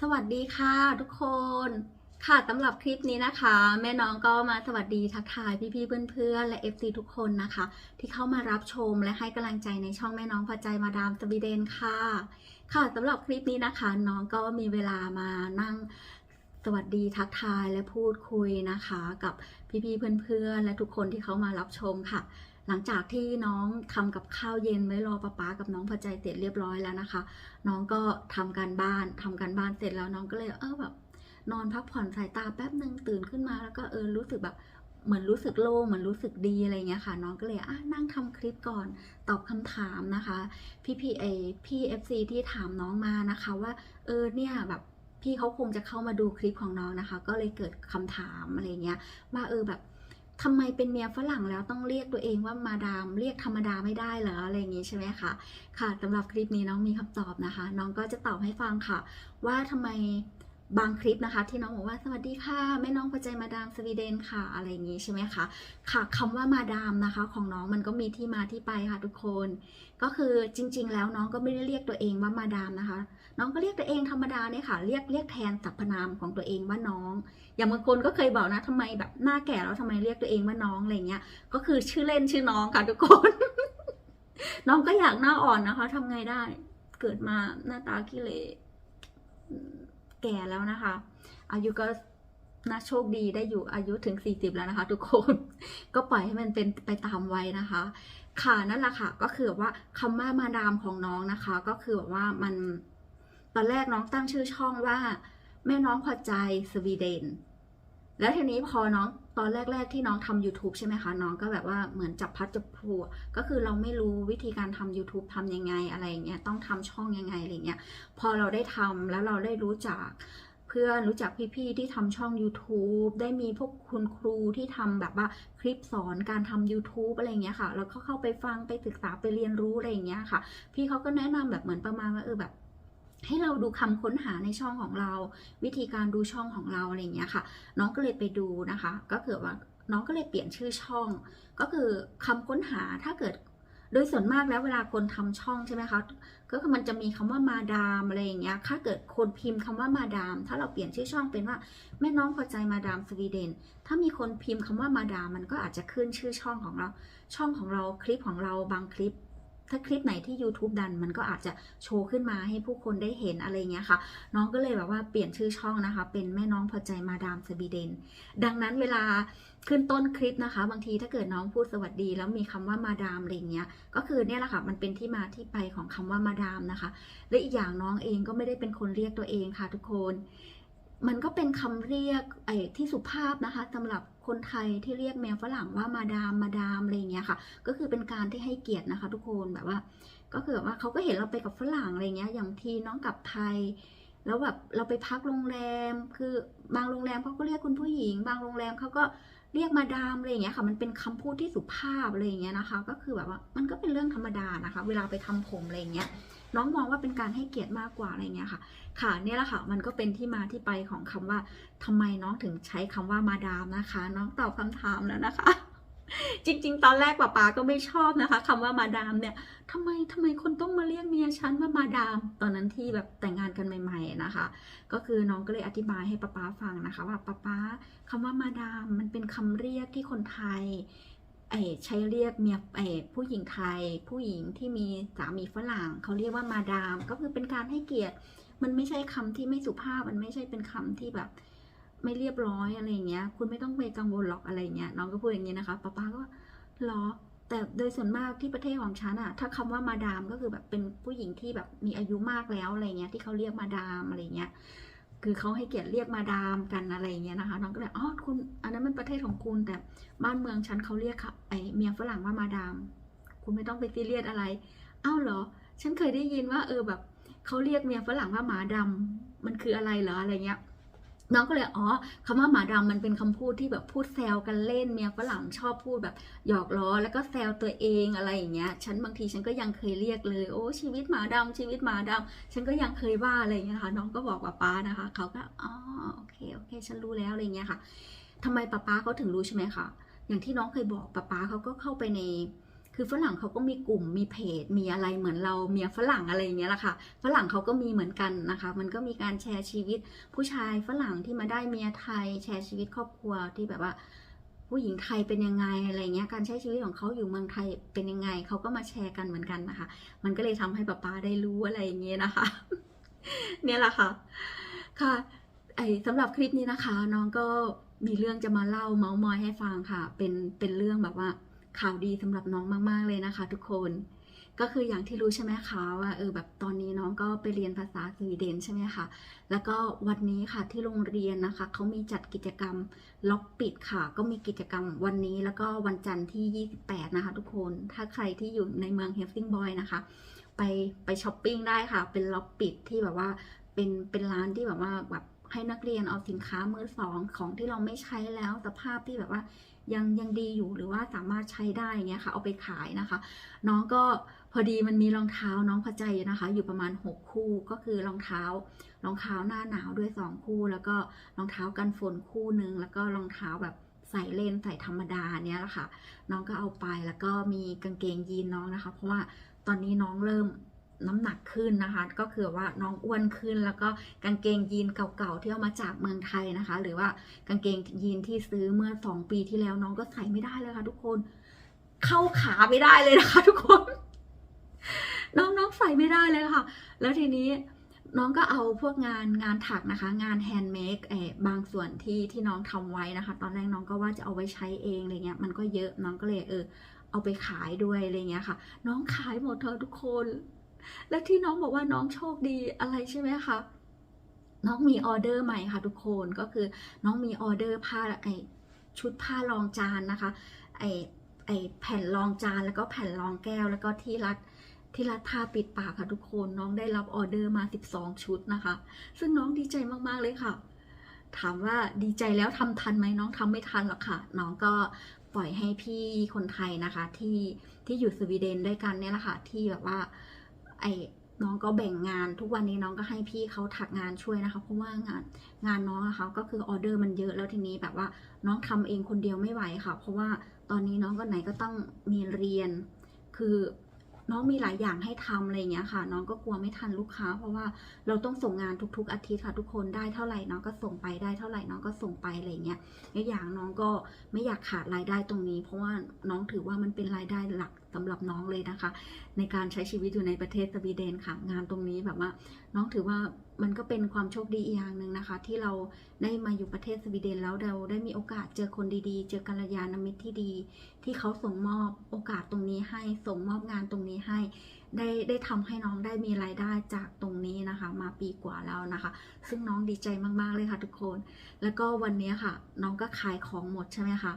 สวัสดีค่ะทุกคนค่ะสำหรับคลิปนี้นะคะ แม่น้องก็มาสวัสดีทักทายพี่ๆเพื่อนๆและ FC ทุกคนนะคะ ที่เข้ามารับชมและให้กำลังใจในช่องแม่น้องพอใจมาดามสวีเดนค่ะ ค่ะสำหรับคลิปนี้นะคะ น้องก็มีเวลามานั่งสวัสดีทักทายและพูดคุยนะคะ กับพี่ๆเพื่อนๆและทุกคนที่เขามารับชมค่ะ หลังจากที่น้องทำกับข้าวเย็นไว้รอป้าป๊ากับน้องพอใจเสร็จเรียบร้อยแล้วนะคะ น้องก็ทำการบ้านทำการบ้านเสร็จแล้วน้องก็เลยเออแบบนอนพักผ่อนสายตาแป๊บหนึ่งตื่นขึ้นมาแล้วก็เออรู้สึกแบบเหมือนรู้สึกโล่งเหมือนรู้สึกดีอะไรเงี้ยค่ะ น้องก็เลยอะนั่งทำคลิปก่อนตอบคำถามนะคะ พี่พีเอพี่เอฟซีที่ถามน้องมานะคะว่าเออเนี่ยแบบพี่เขาคงจะเข้ามาดูคลิปของน้องนะคะ ก็เลยเกิดคำถามอะไรเงี้ยว่าเออแบบ ทำไมเป็นเมียฝรั่งแล้วต้องเรียกตัวเองว่ามาดาม เรียกธรรมดาไม่ได้เหรออะไรอย่างงี้ใช่ไหมคะค่ะสำหรับคลิปนี้น้องมีคำตอบนะคะ น้องก็จะตอบให้ฟังค่ะ ว่าทำไมบางคลิปนะคะ ที่น้องบอกว่าสวัสดีค่ะแม่น้องพอใจมาดามสวีเดนค่ะอะไรอย่างงี้ใช่ไหมคะค่ะคำว่ามาดามนะคะ ของน้องมันก็มีที่มาที่ไปค่ะทุกคน ก็คือจริง ๆ แล้วน้องก็ไม่ได้เรียกตัวเองว่ามาดามนะคะ น้องก็เรียกตัวเองธรรมดาเนี่ยค่ะ เรียกเรียกแทนสรรพนามของตัวเองว่าน้อง อย่างบางคนก็เคยบอกนะทำไมแบบหน้าแก่แล้วทำไมเรียกตัวเองว่าน้องอะไรเงี้ย ก็คือชื่อเล่นชื่อน้องค่ะทุกคน น้องก็อยากหน้าอ่อนนะคะทำไงได้ เกิดมาหน้าตาขี้เหร่แก่แล้วนะคะ อายุก็น่าโชคดีได้อยู่อายุถึง 40 แล้วนะคะ ทุกคน ก็ปล่อยให้มันเป็นไปตามวัยนะคะ ค่ะนั่นแหละค่ะ ก็คือว่าคำว่ามาดามของน้องนะคะ ก็คือแบบว่ามัน ตอนแรกน้องตั้งชื่อช่องว่า แม่น้องพอใจสวีเดน แล้วทีนี้พอน้องตอนแรก ๆ ที่น้องทำ YouTube ใช่ไหมคะ น้องก็แบบว่าเหมือนจับพัดจับพลูก็คือเราไม่รู้วิธีการทำ YouTube ทำยังไงอะไรอย่างเงี้ยต้องทำช่องยังไงอะไรเงี้ยพอเราได้ทำแล้วเราได้รู้จักเพื่อนรู้จักพี่ๆที่ทำช่อง YouTube ได้มีพวกคุณครูที่ทำแบบว่าคลิปสอนการทำ YouTube อะไรเงี้ยค่ะ แล้วก็เข้าไปฟังไปศึกษาไปเรียนรู้อะไรอย่างเงี้ยค่ะ พี่เขาก็แนะนำแบบเหมือนประมาณว่าเออแบบ ให้เราดูคำค้นหาในช่องของเรา วิธีการดูช่องของเราอะไรอย่างเงี้ยค่ะ น้องก็เลยไปดูนะคะ ก็คือว่าน้องก็เลยเปลี่ยนชื่อช่อง ก็คือคำค้นหาถ้าเกิดโดยส่วนมากแล้วเวลาคนทำช่องใช่ไหมคะก็คือมันจะมีคำว่ามาดามอะไรอย่างเงี้ยถ้าเกิดคนพิมพ์คำว่ามาดาม ถ้าเราเปลี่ยนชื่อช่องเป็นว่าแม่น้องพอใจมาดามสวีเดน ถ้ามีคนพิมพ์คำว่ามาดามมันก็อาจจะขึ้นชื่อช่องของเรา ช่องของเราคลิปของเราบางคลิป ถ้าคลิปไหนที่ YouTube ดันมันก็อาจจะโชว์ขึ้นมาให้ผู้คนได้เห็นอะไรเงี้ยค่ะ น้องก็เลยแบบว่าเปลี่ยนชื่อช่องนะคะ เป็นแม่น้องพอใจมาดามสวีเดน ดังนั้นเวลาขึ้นต้นคลิปนะคะ บางทีถ้าเกิดน้องพูดสวัสดี แล้วมีคำว่ามาดามอะไรเงี้ย ก็คือเนี่ยแหละค่ะ มันเป็นที่มาที่ไปของคำว่ามาดามนะคะ และอีกอย่างน้องเองก็ไม่ได้เป็นคนเรียกตัวเองค่ะทุกคน มันก็เป็นคำเรียกไอ้ที่สุภาพนะคะสำหรับคนไทยที่เรียกแมวฝรั่งว่ามาดามมาดามอะไรอย่างเงี้ยค่ะ ก็คือเป็นการที่ให้เกียรตินะคะ ทุกคนแบบว่า ก็คือว่าเขาก็เห็นเราไปกับฝรั่งอะไรเงี้ยอย่างทีน้องกลับไทย แล้วแบบเราไปพักโรงแรม คือบางโรงแรมเขาก็เรียกคุณผู้หญิง บางโรงแรมเขาก็ เรียกมาดามอะไรอย่างเงี้ยค่ะ มันเป็นคำพูดที่สุภาพอะไรอย่างเงี้ยนะคะ ก็คือแบบว่ามันก็เป็นเรื่องธรรมดานะคะ เวลาไปทำผมอะไรอย่างเงี้ยน้องมองว่าเป็นการให้เกียรติมากกว่าอะไรเงี้ยค่ะ ค่ะเนี่ยแหละค่ะ มันก็เป็นที่มาที่ไปของคำว่าทำไมน้องถึงใช้คำว่ามาดามนะคะ น้องตอบคำถามแล้วนะคะ จริง ๆ ตอนแรกป๊าป๊าก็ไม่ชอบนะคะคำว่ามาดามเนี่ยทำไมทำไมคนต้องมาเรียกเมียฉันว่ามาดาม ตอนนั้นที่แบบแต่งงานกันใหม่ ๆนะคะ ก็คือน้องก็เลยอธิบายให้ป๊าป๊าฟังนะคะ ว่าป๊าป๊าคำว่ามาดามมันเป็นคำเรียกที่คนไทยใช้เรียกเมียผู้หญิงไทย ผู้หญิงที่มีสามีฝรั่งเขาเรียกว่ามาดาม ก็คือเป็นการให้เกียรติ มันไม่ใช่คำที่ไม่สุภาพมันไม่ใช่เป็นคำที่แบบ ไม่เรียบร้อยอะไรเงี้ย คุณไม่ต้องไปกังวลหรอกอะไรเงี้ยน้องก็พูดอย่างนี้ยนะคะป้าป้าก็หรอแต่โดยส่วนมากที่ประเทศของฉันอะถ้าคำว่ามาดามก็คือแบบเป็นผู้หญิงที่แบบมีอายุมากแล้วอะไรเงี้ยที่เขาเรียกมาดามอะไรเงี้ยคือเขาให้เกียรติเรียกมาดามกันอะไรเงี้ยนะคะน้องก็เลยอ๋อคุณอันนั้นมันประเทศของคุณแต่บ้านเมืองฉันเขาเรียกค่ะไอเมียฝรั่งว่ามาดาม คุณไม่ต้องไปซีเรียสอะไรอ้าวเหรอ ฉันเคยได้ยินว่าเออแบบเขาเรียกเมียฝรั่งว่าหมาดำมันคืออะไรเหรออะไรเงี้ย น้องก็เลยอ๋อคำว่าหมาดำมันเป็นคำพูดที่แบบพูดแซวกันเล่นเมียฝรั่งชอบพูดแบบหยอกล้อแล้วก็แซวตัวเองอะไรอย่างเงี้ย ฉันบางทีฉันก็ยังเคยเรียกเลย โอ้ชีวิตหมาดำชีวิตหมาดำฉันก็ยังเคยว่าอะไรอย่างเงี้ยค่ะ น้องก็บอกป้าป้านะคะ เขาก็อ๋อโอเคโอเค ฉันรู้แล้วอะไรเงี้ยค่ะทำไมป้าป้าเขาถึงรู้ใช่ไหมคะอย่างที่น้องเคยบอกป้าป้าเขาก็เข้าไปใน คือฝรั่งเขาก็มีกลุ่มมีเพจ มีอะไรเหมือนเราเมียฝรั่งอะไรอย่างเงี้ยแหละค่ะฝรั่งเขาก็มีเหมือนกันนะคะ มันก็มีการแชร์ชีวิต ผู้ชายฝรั่งที่มาได้เมียไทยแชร์ชีวิตครอบครัวที่แบบว่า ผู้หญิงไทยเป็นยังไงอะไรเงี้ยการใช้ชีวิตของเขาอยู่เมืองไทยเป็นยังไงเขาก็มาแชร์กันเหมือนกันนะคะ มันก็เลยทำให้ป๊าป๊าได้รู้อะไรอย่างเงี้ยนะคะ เนี่ยแหละค่ะค่ะไอสำหรับคลิปนี้นะคะ น้องก็มีเรื่องจะมาเล่าเมาส์มอยให้ฟังค่ะ เป็นเป็นเรื่องแบบว่า ข่าวดีสำหรับน้องมาก ๆ เลยนะคะ ทุกคน ก็คืออย่างที่รู้ใช่ไหมคะว่าเออแบบตอนนี้น้องก็ไปเรียนภาษาสวีเดนใช่ไหมคะ แล้วก็วันนี้ค่ะที่โรงเรียนนะคะเขามีจัดกิจกรรมล็อกปิดค่ะ ก็มีกิจกรรมวันนี้แล้วก็วันจันทร์ที่ 28 นะคะ ทุกคน ถ้าใครที่อยู่ในเมืองเฮลซิงบอยนะคะ ไปไปช้อปปิ้งได้ค่ะ เป็นล็อกปิดที่แบบว่าเป็นเป็นร้านที่แบบว่าแบบให้นักเรียนเอาสินค้ามือสองของที่เราไม่ใช้แล้วสภาพที่แบบว่า ยังยังดีอยู่หรือว่าสามารถใช้ได้เงี้ยค่ะ เอาไปขายนะคะ น้องก็พอดีมันมีรองเท้าน้องพอใจนะคะ อยู่ประมาณ 6 คู่ก็คือรองเท้ารองเท้าหน้าหนาวด้วย 2 คู่ แล้วก็รองเท้ากันฝนคู่หนึ่งแล้วก็รองเท้าแบบใส่เล่นใส่ธรรมดาเนี้ยแหละค่ะ น้องก็เอาไปแล้วก็มีกางเกงยีนน้องนะคะ เพราะว่าตอนนี้น้องเริ่ม น้ำหนักขึ้นนะคะ ก็คือว่าน้องอ้วนขึ้น แล้วก็กางเกงยีนเก่าๆที่เอามาจากเมืองไทยนะคะ หรือว่ากางเกงยีนที่ซื้อเมื่อสองปีที่แล้วน้องก็ใส่ไม่ได้เลยค่ะ ทุกคน เข้าขาไม่ได้เลยนะคะ ทุกคน น้องๆใส่ไม่ได้เลยค่ะ แล้วทีนี้น้องก็เอาพวกงานงานถักนะคะ งานแฮนด์เมดเออบางส่วนที่ที่น้องทำไว้นะคะ ตอนแรกน้องก็ว่าจะเอาไว้ใช้เองอะไรเงี้ยมันก็เยอะน้องก็เลยเออเอาไปขายด้วยอะไรเงี้ยค่ะ น้องขายหมดเธอทุกคน และที่น้องบอกว่าน้องโชคดีอะไรใช่ไหมคะน้องมีออเดอร์ใหม่ค่ะทุกคนก็คือน้องมีออเดอร์ผ้าไอชุดผ้ารองจานนะคะไอไอแผ่นรองจานแล้วก็แผ่นรองแก้วแล้วก็ที่รัดที่รัดผ้าปิดปากค่ะทุกคนน้องได้รับออเดอร์มา 12 ชุดนะคะ ซึ่งน้องดีใจมากๆเลยค่ะ ถามว่าดีใจแล้วทำทันไหมน้องทำไม่ทันหรอกค่ะ น้องก็ปล่อยให้พี่คนไทยนะคะที่ที่อยู่สวีเดนด้วยกันเนี่ยแหละค่ะที่แบบว่า ไอ้น้องก็แบ่งงานทุกวันนี้น้องก็ให้พี่เขาถักงานช่วยนะคะ เพราะว่างานงานน้องอะคะก็คือออเดอร์มันเยอะแล้วทีนี้แบบว่าน้องทำเองคนเดียวไม่ไหวค่ะ เพราะว่าตอนนี้น้องก็ไหนก็ต้องมีเรียน คือน้องมีหลายอย่างให้ทำอะไรอย่างเงี้ยค่ะ น้องก็กลัวไม่ทันลูกค้า เพราะว่าเราต้องส่งงานทุก ๆ อาทิตย์ค่ะ ทุกคนได้เท่าไหร่น้องก็ส่งไปได้เท่าไหร่น้องก็ส่งไปอะไรเงี้ยอีกอย่างน้องก็ไม่อยากขาดรายได้ตรงนี้ เพราะว่าน้องถือว่ามันเป็นรายได้หลัก สำหรับน้องเลยนะคะ ในการใช้ชีวิตอยู่ในประเทศสวีเดนค่ะ งานตรงนี้แบบว่า น้องถือว่ามันก็เป็นความโชคดีอีกอย่างหนึ่งนะคะ ที่เราได้มาอยู่ประเทศสวีเดนแล้วเราได้มีโอกาสเจอคนดีๆ เจอกัลยาณมิตรที่ดี ที่เขาส่งมอบโอกาสตรงนี้ให้ส่งมอบงานตรงนี้ให้ ได้ได้ทำให้น้องได้มีรายได้จากตรงนี้นะคะ มาปีกว่าแล้วนะคะ ซึ่งน้องดีใจมากๆเลยค่ะทุกคน แล้วก็วันนี้ค่ะ น้องก็ขายของหมดใช่ไหมคะ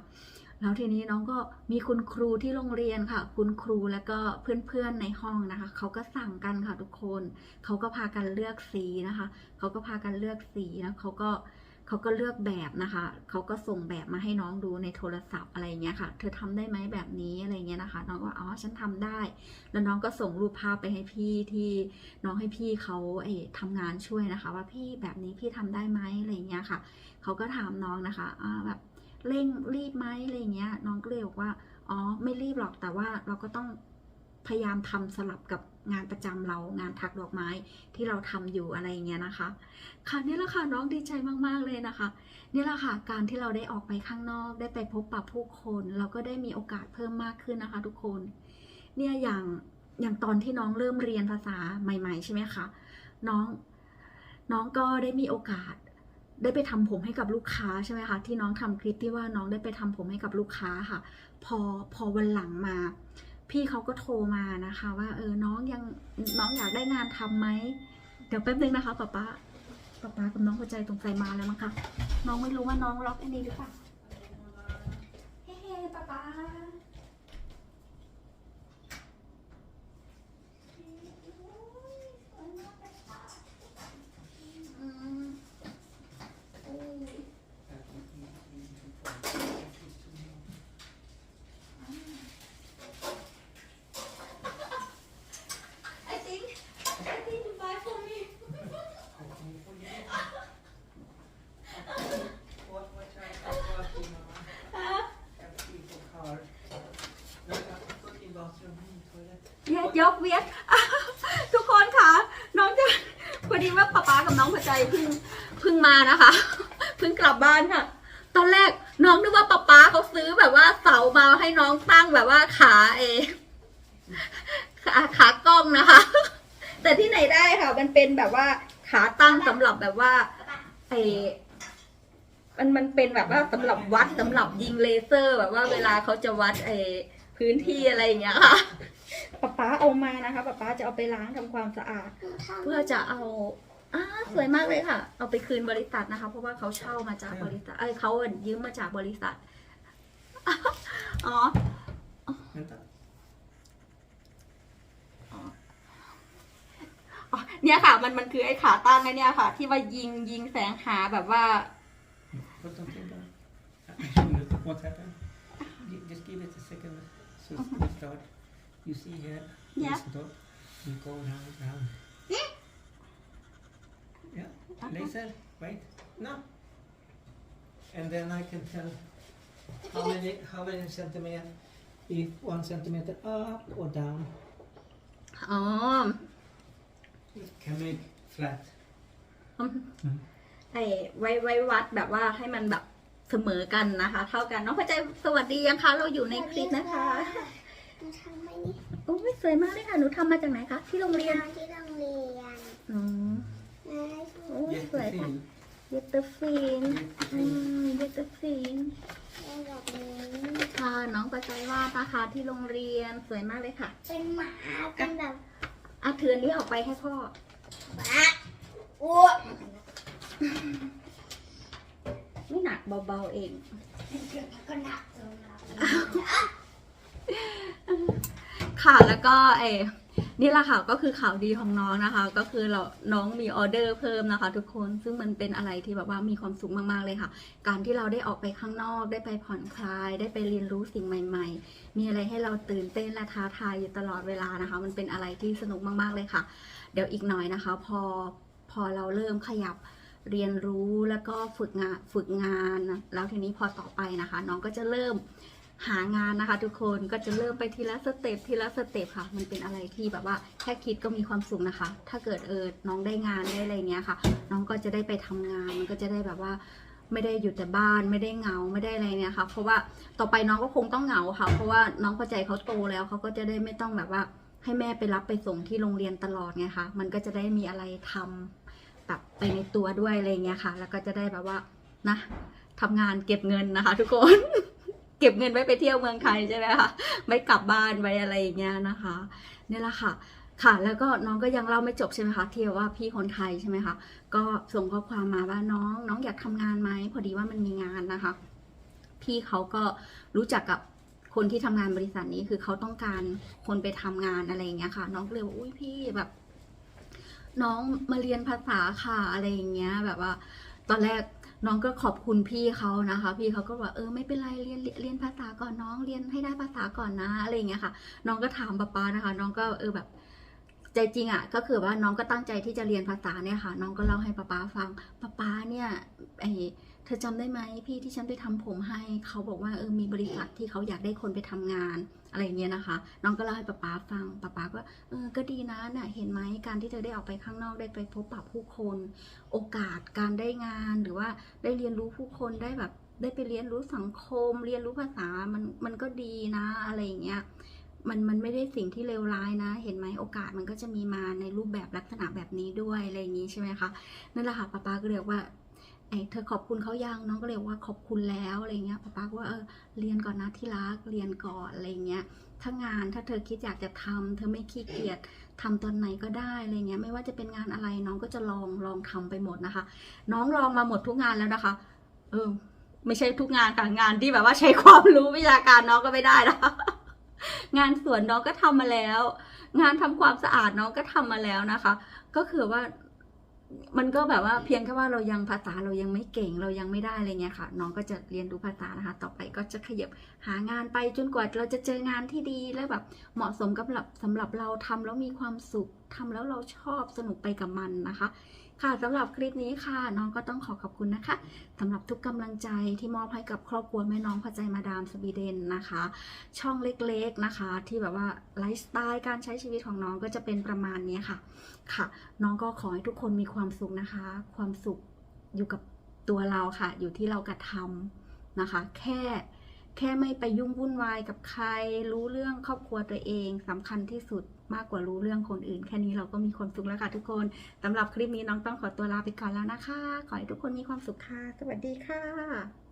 แล้วทีนี้น้องก็มีคุณครูที่โรงเรียนค่ะ คุณครูแล้วก็เพื่อนๆในห้องนะคะ เขาก็สั่งกันค่ะทุกคนเขาก็พากันเลือกสีนะคะ เขาก็พากันเลือกสีแล้วเขาก็เขาก็เลือกแบบนะคะ เขาก็ส่งแบบมาให้น้องดูในโทรศัพท์อะไรเงี้ยค่ะ เธอทำได้ไหมแบบนี้อะไรเงี้ยนะคะ น้องก็อ๋อฉันทำได้ แล้วน้องก็ส่งรูปภาพไปให้พี่ที่น้องให้พี่เขาเอทำงานช่วยนะคะ ว่าพี่แบบนี้พี่ทำได้ไหมอะไรเงี้ยค่ะ เขาก็ถามน้องนะคะอ่าแบบ เร่งรีบไหมอะไรเงี้ย น้องก็เลยบอกว่า อ๋อ ไม่รีบหรอกแต่ว่าเราก็ต้องพยายามทำสลับกับงานประจำเรางานถักดอกไม้ที่เราทำอยู่อะไรอย่างเงี้ยนะคะ ค่ะนี่แหละค่ะน้องดีใจมากๆเลยนะคะนี่แหละค่ะการที่เราได้ออกไปข้างนอกได้ไปพบปะผู้คน เราก็ได้มีโอกาสเพิ่มมากขึ้นนะคะ ทุกคน เนี่ยอย่างอย่างตอนที่น้องเริ่มเรียนภาษาใหม่ ๆ ใช่ไหมคะน้องน้องก็ได้มีโอกาส ได้ไปทำผมให้กับลูกค้าใช่ไหมคะที่น้องทำคลิปที่ว่าน้องได้ไปทำผมให้กับลูกค้าค่ะ พอพอวันหลังมา พี่เขาก็โทรมานะคะ ว่าเออน้องยังน้องอยากได้งานทำไหมเดี๋ยวแป๊บนึงนะคะป๊าป๊าป๊าป๊ากับน้องหัวใจตรงใจมาแล้วมั้งคะน้องไม่รู้ว่าน้องล็อกอันนี้หรือเปล่า วียดทุกคนค่ะ น้องจะพอดีว่าป๊าป๊ากับน้องหัวใจเพิ่งเพิ่งมานะคะเพิ่งกลับบ้านค่ะ ตอนแรกน้องนึกว่าป๊าป๊าเขาซื้อแบบว่าเสามาให้น้องตั้งแบบว่าขาเอขาขากล้องนะคะ แต่ที่ไหนได้ค่ะ มันเป็นแบบว่าขาตั้งสำหรับแบบว่าไอมันมันเป็นแบบว่าสำหรับวัดสำหรับยิงเลเซอร์ แบบว่าเวลาเขาจะวัดไอพื้นที่อะไรอย่างเงี้ยค่ะ ป๊าป๊าเอามานะคะป๊าป๊าจะเอาไปล้างทำความสะอาด เพื่อจะเอาอ่าสวยมากเลยค่ะ เอาไปคืนบริษัทนะคะ เพราะว่าเขาเช่ามาจากบริษัทเอ้ยเขายืมมาจากบริษัทอ๋อ Vänta. อ๋อเนี่ยค่ะ มันมันคือไอ้ขาตั้งไอ้เนี่ยค่ะ ที่ว่ายิงยิงแสงหาแบบว่า Put something down. I show you what happened. Gi- Just give it a second. So it's gonna start. You see here, Yeah. this dot. You go round, round. Yeah, laser, right? No. And then I can tell how many how many centimeter, if one centimeter up or down. อ๋อ It can make flat. ไอ้ไว้ไว้วัดแบบว่าให้มันแบบเสมอกันนะคะ เท่ากันน้องพอใจสวัสดียังคะเราอยู่ในคลิปนะคะ หนูทำไม่นี่โอ้ยสวยมากเลยค่ะ หนูทำมาจากไหนคะ ที่โรงเรียนทำที่โรงเรียนอ๋อนะโอ้ยสวยค่ะ Jättefin. เยตเตอร์ฟินอืมเยตเตอร์ฟินเป็นแบบนี้ค่ะน้องประใจวาดนะคะที่โรงเรียนสวยมากเลยค่ะเป็นหมาเป็นแบบอะเทือนนี้ออกไปให้พ่อ หมาอ้วไม่หนักเบาๆเองก็หนักสำหรับ ค่ะแล้วก็เอนี่แหละค่ะก็คือข่าวดีของน้องนะคะ ก็คือเราน้องมีออเดอร์เพิ่มนะคะ ทุกคนซึ่งมันเป็นอะไรที่แบบว่ามีความสุขมากๆเลยค่ะ การที่เราได้ออกไปข้างนอก ได้ไปผ่อนคลาย ได้ไปเรียนรู้สิ่งใหม่ ๆ มีอะไรให้เราตื่นเต้นและท้าทายอยู่ตลอดเวลานะคะ มันเป็นอะไรที่สนุกมากๆเลยค่ะ เดี๋ยวอีกหน่อยนะคะ พอพอเราเริ่มขยับเรียนรู้แล้วก็ฝึกงานฝึกงานแล้วทีนี้พอต่อไปนะคะ น้องก็จะเริ่ม หางานนะคะ ทุกคนก็จะเริ่มไปทีละสเต็ปทีละสเต็ปค่ะ มันเป็นอะไรที่แบบว่าแค่คิดก็มีความสุขนะคะ ถ้าเกิดเออน้องได้งานได้อะไรเงี้ยค่ะ น้องก็จะได้ไปทำงานมันก็จะได้แบบว่าไม่ได้อยู่แต่บ้านไม่ได้เหงาไม่ได้อะไรเนี่ยค่ะ เพราะว่าต่อไปน้องก็คงต้องเหงาค่ะ เพราะว่าน้องพอใจเขาโตแล้วเขาก็จะได้ไม่ต้องแบบว่าให้แม่ไปรับไปส่งที่โรงเรียนตลอดไงคะมันก็จะได้มีอะไรทำแบบไปในตัวด้วยอะไรเงี้ยค่ะ แล้วก็จะได้แบบว่านะทำงานเก็บเงินนะคะ ทุกคน เก็บเงินไว้ไปเที่ยวเมืองไทยใช่ไหมคะไม่กลับบ้านไว้อะไรอย่างเงี้ยนะคะนี่แหละค่ะค่ะ แล้วก็น้องก็ยังเล่าไม่จบใช่ไหมคะเที่ยวว่าพี่คนไทยใช่ไหมคะก็ส่งข้อความมาว่าน้องน้องอยากทำงานไหมพอดีว่ามันมีงานนะคะ พี่เขาก็รู้จักกับคนที่ทำงานบริษัทนี้คือเขาต้องการคนไปทำงานอะไรอย่างเงี้ยค่ะ น้องเลยว่าอุ้ยพี่แบบ น้องมาเรียนภาษาค่ะอะไรอย่างเงี้ย แบบว่า ตอนแรก น้องก็ขอบคุณพี่เขานะคะ พี่เขาก็บอกเออไม่เป็นไรเรียนเรียนภาษาก่อนน้องเรียนให้ได้ภาษาก่อนนะอะไรอย่างเงี้ยค่ะ น้องก็ถามป้าป้านะคะ น้องก็เออแบบใจจริงอะ่ะก็คือว่าน้องก็ตั้งใจที่จะเรียนภาษาเนี่ยค่ะ น้องก็เล่าให้ป้าป้าฟังป้าป้าเนี่ยไอ เธอจำได้ไหมพี่ที่ฉันไปทำผมให้เขาบอกว่าเออมีบริษัทที่เขาอยากได้คนไปทำงานอะไรอย่างเงี้ยนะคะ น้องก็เล่าให้ป๊าป๊าฟังป๊าป๊าก็เออก็ดีนะเนี่ยเห็นไหมการที่เธอได้ออกไปข้างนอกได้ไปพบปะผู้คน โอกาสการได้งานหรือว่าได้เรียนรู้ผู้คนได้แบบได้ไปเรียนรู้สังคม เรียนรู้ภาษามันมันก็ดีนะอะไรอย่างเงี้ยมันมันไม่ได้สิ่งที่เลวร้ายนะ เห็นไหมโอกาสมันก็จะมีมาในรูปแบบลักษณะแบบนี้ด้วยอะไรอย่างนี้ใช่ไหมคะนั่นแหละค่ะป๊าป๊าก็เรียกว่า ไอ้เธอขอบคุณเขายังน้องก็เรียกว่าขอบคุณแล้วอะไรเงี้ยป๊าป๊าก็ว่าเออเรียนก่อนนะที่รักเรียนก่อนอะไรเงี้ยถ้างานถ้าเธอคิดอยากจะทำเธอไม่ขี้เกียจทำตอนไหนก็ได้อะไรเงี้ยไม่ว่าจะเป็นงานอะไรน้องก็จะลองลองทำไปหมดนะคะ น้องลองมาหมดทุกงานแล้วนะคะ เออ ไม่ใช่ทุกงานค่ะงานที่แบบว่าใช้ความรู้วิชาการน้องก็ไม่ได้นะคะงานสวนน้องก็ทำมาแล้ว งานทำความสะอาดน้องก็ทำมาแล้วนะคะ ก็คือว่า มันก็แบบว่าเพียงแค่ว่าเรายังภาษาเรายังไม่เก่งเรายังไม่ได้อะไรเงี้ยค่ะ น้องก็จะเรียนรู้ภาษานะคะ ต่อไปก็จะขยับหางานไปจนกว่าเราจะเจองานที่ดีและแบบเหมาะสมกับสำหรับเราทำแล้วมีความสุขทำแล้วเราชอบสนุกไปกับมันนะคะ ค่ะสำหรับคลิปนี้ค่ะน้องก็ต้องขอขอบคุณนะคะสำหรับทุกกำลังใจที่มอบให้กับครอบครัวแม่น้องพอใจมาดามสวีเดนนะคะ ช่องเล็กๆนะคะ ที่แบบว่าไลฟ์สไตล์การใช้ชีวิตของน้องก็จะเป็นประมาณนี้ค่ะ ค่ะ น้องก็ขอให้ทุกคนมีความสุขนะคะ ความสุขอยู่กับตัวเราค่ะ อยู่ที่เรากระทำนะคะ แค่แค่ไม่ไปยุ่งวุ่นวายกับใคร รู้เรื่องครอบครัวตัวเองสำคัญที่สุด มากกว่ารู้เรื่องคนอื่น แค่นี้เราก็มีความสุขแล้วค่ะทุกคนสำหรับคลิปนี้น้องต้องขอตัวลาไปก่อนแล้วนะคะ ขอให้ทุกคนมีความสุขค่ะ สวัสดีค่ะ